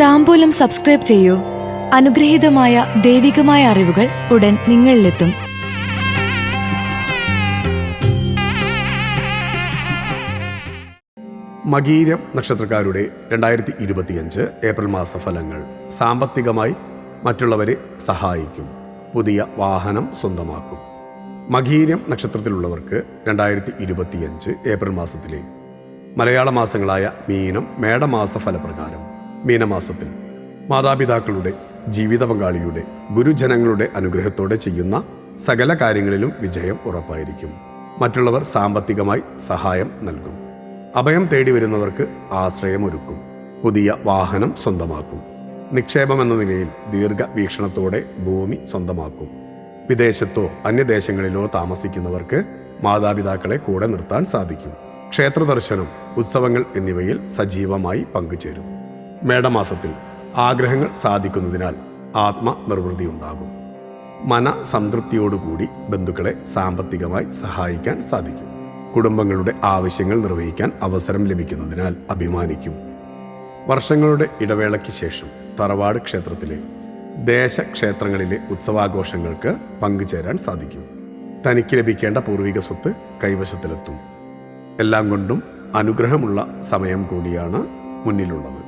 താമ്പൂലം subscribe ചെയ്യൂ. അനുഗ്രഹീതമായ ദൈവികമായ അറിവുകൾ ഉടൻ നിങ്ങളിലെത്തും. മകീരം നക്ഷത്രക്കാരുടെ രണ്ടായിരത്തി ഇരുപത്തിയഞ്ച് ഏപ്രിൽ മാസ ഫലങ്ങൾ സാമ്പത്തികമായി മറ്റുള്ളവരെ സഹായിക്കും. പുതിയ വാഹനം സ്വന്തമാക്കും. മകീരം നക്ഷത്രത്തിലുള്ളവർക്ക് രണ്ടായിരത്തി ഇരുപത്തിയഞ്ച് ഏപ്രിൽ മാസത്തിലെ മലയാള മാസങ്ങളായ മീനം മേടമാസ ഫലപ്രകാരം മീനമാസത്തിൽ. മാതാപിതാക്കളുടെ ജീവിത പങ്കാളിയുടെ ഗുരുജനങ്ങളുടെ അനുഗ്രഹത്തോടെ ചെയ്യുന്ന സകല കാര്യങ്ങളിലും വിജയം ഉറപ്പായിരിക്കും. മറ്റുള്ളവർ സാമ്പത്തികമായി സഹായം നൽകും. അഭയം തേടി വരുന്നവർക്ക് ആശ്രയമൊരുക്കും. പുതിയ വാഹനം സ്വന്തമാക്കും. നിക്ഷേപം എന്ന നിലയിൽ ദീർഘവീക്ഷണത്തോടെ ഭൂമി സ്വന്തമാക്കും. വിദേശത്തോ അന്യദേശങ്ങളിലോ താമസിക്കുന്നവർക്ക് മാതാപിതാക്കളെ കൂടെ നിർത്താൻ സാധിക്കും. ക്ഷേത്ര ദർശനം ഉത്സവങ്ങൾ എന്നിവയിൽ സജീവമായി പങ്കുചേരും. മേടമാസത്തിൽ ആഗ്രഹങ്ങൾ സാധിക്കുന്നതിനാൽ ആത്മനിർവൃതിയുണ്ടാകും. മന സംതൃപ്തിയോടുകൂടി ബന്ധുക്കളെ സാമ്പത്തികമായി സഹായിക്കാൻ സാധിക്കും. കുടുംബങ്ങളുടെ ആവശ്യങ്ങൾ നിർവഹിക്കാൻ അവസരം ലഭിക്കുന്നതിനാൽ അഭിമാനിക്കും. വർഷങ്ങളുടെ ഇടവേളയ്ക്ക് ശേഷം തറവാട് ക്ഷേത്രത്തിലെ ദേശക്ഷേത്രങ്ങളിലെ ഉത്സവാഘോഷങ്ങൾക്ക് പങ്കുചേരാൻ സാധിക്കും. തനിക്ക് ലഭിക്കേണ്ട പൂർവിക സ്വത്ത് കൈവശത്തിലെത്തും. എല്ലാം കൊണ്ടും അനുഗ്രഹമുള്ള സമയം കൂടിയാണ് മുന്നിലുള്ളത്.